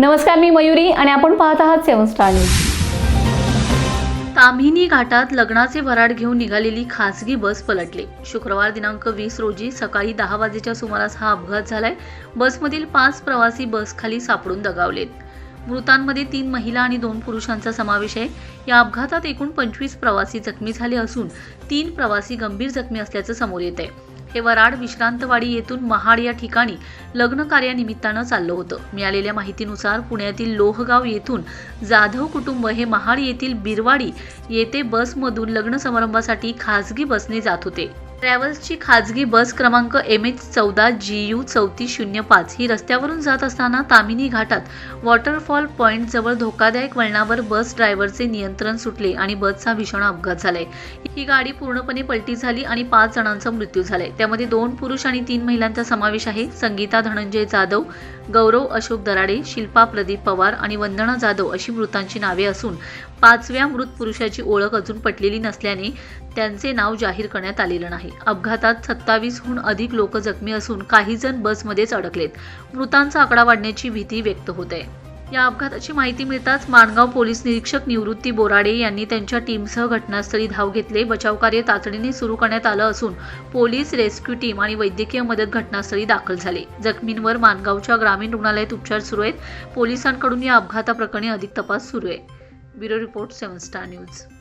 नमस्कार मी मयुरी आणि आपण पाहत आहात सेवन स्टार न्यूज. ताम्हिनी घाटात लग्नाचे वराड घेऊन निघालेली खासगी बस पलटली. शुक्रवार दिनांक वीस रोजी सकाळी दहा वाजेच्या सुमारास हा अपघात झालाय. बसमधील पाच प्रवासी बसखाली सापडून दगावलेत. मृतांमध्ये तीन महिला आणि दोन पुरुषांचा समावेश आहे. या अपघातात एकूण पंचवीस प्रवासी जखमी झाले असून तीन प्रवासी गंभीर जखमी असल्याचं समोर येत आहे हे वराड विश्रांतवाडी येथून महाड या ठिकाणी लग्न कार्यानिमित्तानं चाललं होतं. मिळालेल्या माहितीनुसार पुण्यातील लोहगाव येथून जाधव कुटुंब हे महाड येथील बिरवाडी येथे बसमधून लग्न समारंभासाठी खासगी बसने जात होते. ट्रॅव्हल्सची खाजगी बस क्रमांक एम एच चौदा जी यू चौतीस शून्य पाच. ही रस्त्यावरून जात असताना तामिनी घाटात वॉटरफॉल पॉईंटजवळ धोकादायक वळणावर बस ड्रायव्हरचे नियंत्रण सुटले आणि बसचा भीषण अपघात झालाय. ही गाडी पूर्णपणे पलटी झाली आणि पाच जणांचा मृत्यू झालाय. त्यामध्ये दोन पुरुष आणि तीन महिलांचा समावेश आहे. संगीता धनंजय जाधव गौरव अशोक दराडे शिल्पा प्रदीप पवार आणि वंदना जाधव अशी मृतांची नावे असून पाचव्या मृत पुरुषाची ओळख अजून पटलेली नसल्याने त्यांचे नाव जाहीर करण्यात आलेलं नाही. अपघातात सत्तावीसहून अधिक लोक जखमी असून काही जण बसमध्येच अडकलेत. मृतांचा आकडा वाढण्याची भीती व्यक्त होत आहे. या अपघाताची माहिती मिळताच माणगाव पोलीस निरीक्षक निवृत्ती बोराडे यांनी त्यांच्या टीमसह घटनास्थळी धाव घेतले. बचावकार्य तातडीने सुरू करण्यात आलं असून पोलीस रेस्क्यू टीम आणि वैद्यकीय मदत घटनास्थळी दाखल झाले. जखमींवर माणगावच्या ग्रामीण रुग्णालयात उपचार सुरू आहेत. पोलिसांकडून या अपघाताप्रकरणी अधिक तपास सुरू आहे. Bureau report seven star news.